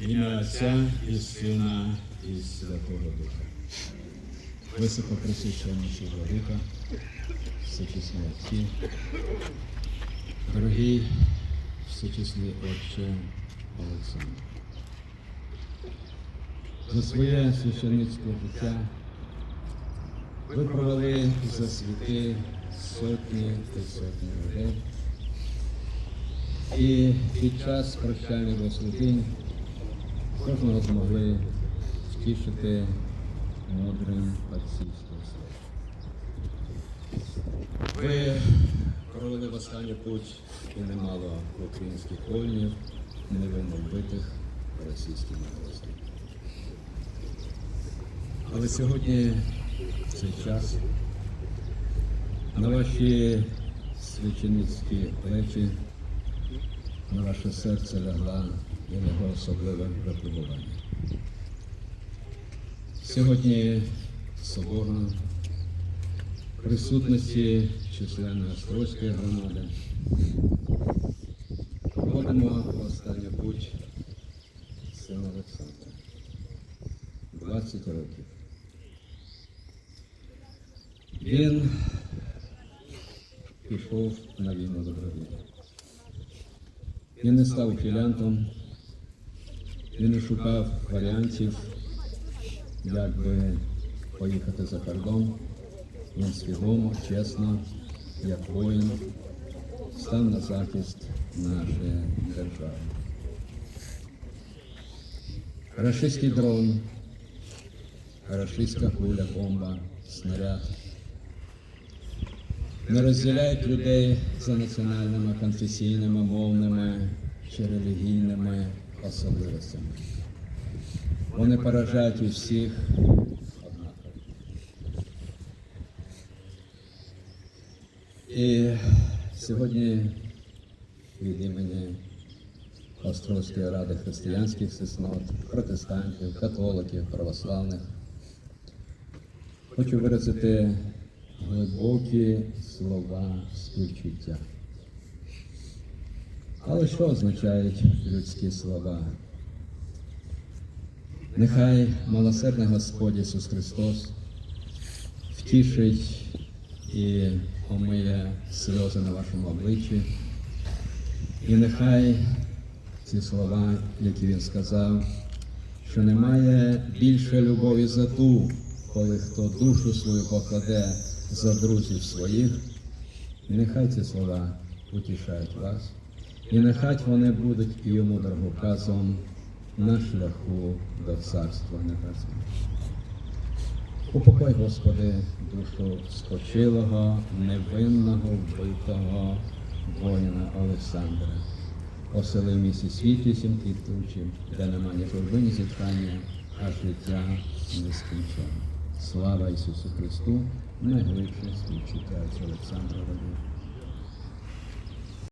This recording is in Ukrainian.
Ім'я Отця і Сина і Святого Духа. Високоприсвященніший Владика, всечесні отці, дорогий всечесний Отче Олександр. За своє священницьке життя ви провели за світи сотні та сотні людей. І під час прощальних дослідень кожного змогли втішити мудрим словом. Ви провели в останню путь і немало українських воїнів, невинно вбитих російськими властями. Але сьогодні цей час на ваші священицькі плечі, на ваше серце лягла і легло особливе випробування. Сьогодні соборно в присутності численної Острозької громади проводимо останню путь сина Олександра. 20 років. Він пішов на війну добровільно. Він не став філянтом, він не шукав варіантів, як би поїхати за кордон. Він свідомо, чесно, як воїн, став на захист нашої держави. Рашистський дрон, рашистська куля, бомба, снаряд не розділяють людей за національними, конфесійними, мовними чи релігійними особливостями. Вони поражають усіх однаково. І сьогодні від імені Острозької ради християнських сеснот, протестантів, католиків, православних хочу виразити глибокі слова співчуття. Але що означають людські слова? Нехай милосердний Господь Ісус Христос втішить і омиє сльози на вашому обличчі. І нехай ці слова, які він сказав, що немає більше любові за ту, коли хто душу свою покладе за друзів своїх, і нехай ці слова утішають вас, і нехай вони будуть і йому дороговказом на шляху до Царства Небесного. Упокой, Господи, душу спочилого, невинного, вбитого воїна Олександра. Осели в місті світлі сім квітучі, де нема ні журби, ні зітхання, а життя нескінченне. Слава Ісусу Христу, найглибше співчуття Олександра Родів.